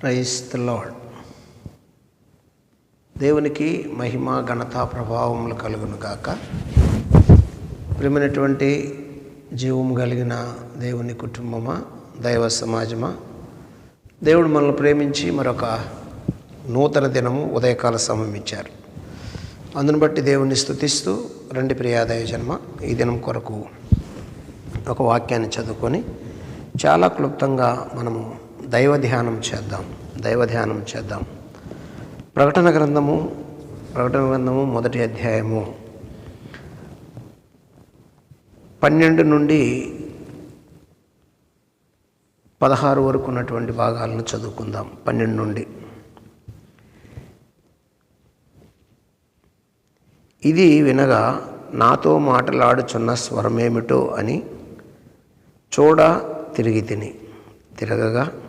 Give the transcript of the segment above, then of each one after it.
Price the lord దేవునికి మహిమ ఘనత ప్రభావములు కలుగును గాక. ప్రియమైనటువంటి జీవము కలిగిన దేవుని కుటుంబమా దైవ సమాజమా దేవుడు మనల్ని ప్రేమించి మరొక నూతన దినము ఉదయకాల సమయం ఇచ్చారు. అందును బట్టి దేవుణ్ణి స్తుతిస్తూ రెండు ప్రియాదయ జన్మ ఈ దినం కొరకు ఒక వాక్యాన్ని చదువుకొని చాలా క్లుప్తంగా మనము దైవ ధ్యానం చేద్దాం. దైవ ధ్యానం చేద్దాం. ప్రకటన గ్రంథము ప్రకటన గ్రంథము మొదటి అధ్యాయము. పన్నెండు నుండి పదహారు వరకు ఉన్నటువంటి భాగాలను చదువుకుందాం. పన్నెండు నుండి. ఇది వినగా నాతో మాటలాడుచున్న స్వరమేమిటో అని చూడ తిరిగి తిని. తిరగగా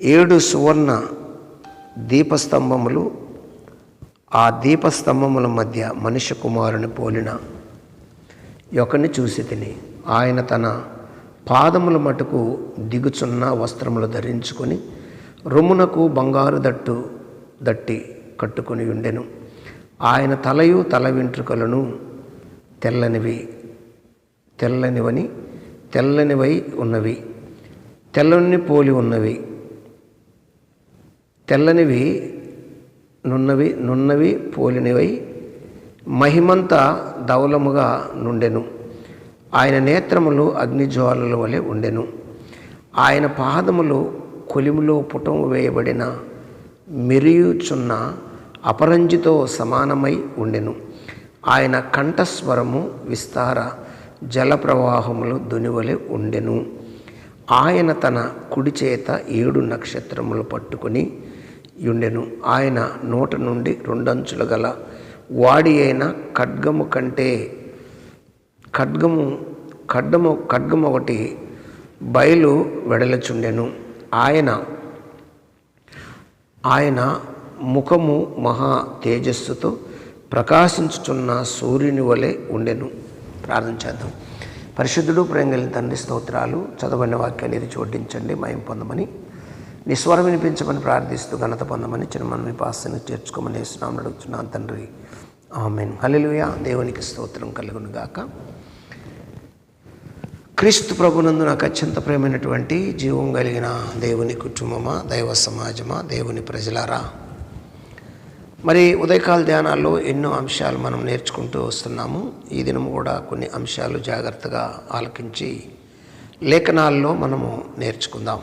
ఏడు సువర్ణ దీపస్తంభములు ఆ దీపస్తంభముల మధ్య మనిషి కుమారుని పోలిన ఒకరిని చూసి తిని ఆయన తన పాదముల మటుకు దిగుచున్న వస్త్రములు ధరించుకొని రొమ్మునకు బంగారు దట్టు దట్టి కట్టుకొని ఉండెను. ఆయన తలయు తల వెంట్రుకలను తెల్లనివి తెల్లనివని తెల్లనివై ఉన్నవి తెల్లని పోలి ఉన్నవి. తెల్లనివి నున్నవి నున్నవి పోలినవై మహిమంత ధవలముగా నుండెను. ఆయన నేత్రములు అగ్నిజ్వాలల వలె ఉండెను. ఆయన పాదములు కొలిములో పుటము వేయబడిన మెరియుచున్న అపరంజితో సమానమై ఉండెను. ఆయన కంఠస్వరము విస్తార జల ప్రవాహములు దునివలె ఉండెను. ఆయన తన కుడి చేత ఏడు నక్షత్రములు పట్టుకొని యుండెను. ఆయన నోట నుండి రెండంచులు గల వాడి అయిన ఖడ్గము కంటే ఖడ్గము ఖడ్గము ఖడ్గము ఒకటి బయలు వెడలచుండెను. ఆయన ఆయన ముఖము మహా తేజస్సుతో ప్రకాశించుచున్న సూర్యుని వలె ఉండెను. ప్రార్థన చేద్దాం. పరిశుద్ధుడు ప్రేమ తండ్రి స్తోత్రాలు చదవని వాక్యాన్ని ఇది చోటించండి మయం పొందమని నిస్వరం వినిపించమని ప్రార్థిస్తూ ఘనత పొందమని చిన్నమని మనం చేర్చుకోమని వేస్తున్నామని అడుగుతున్నాను తండ్రి. ఆమెన్. హల్లెలూయా. దేవునికి స్తోత్రం కలుగును గాక. క్రీస్తు ప్రభునందు నాకు అత్యంత ప్రేమైనటువంటి జీవం కలిగిన దేవుని కుటుంబమా దైవ సమాజమా దేవుని ప్రజలారా? మరి ఉదయకాల ధ్యానాల్లో ఎన్నో అంశాలు మనం నేర్చుకుంటూ వస్తున్నాము. ఈ దినం కూడా కొన్ని అంశాలు జాగ్రత్తగా ఆలకించి లేఖనాల్లో మనము నేర్చుకుందాం.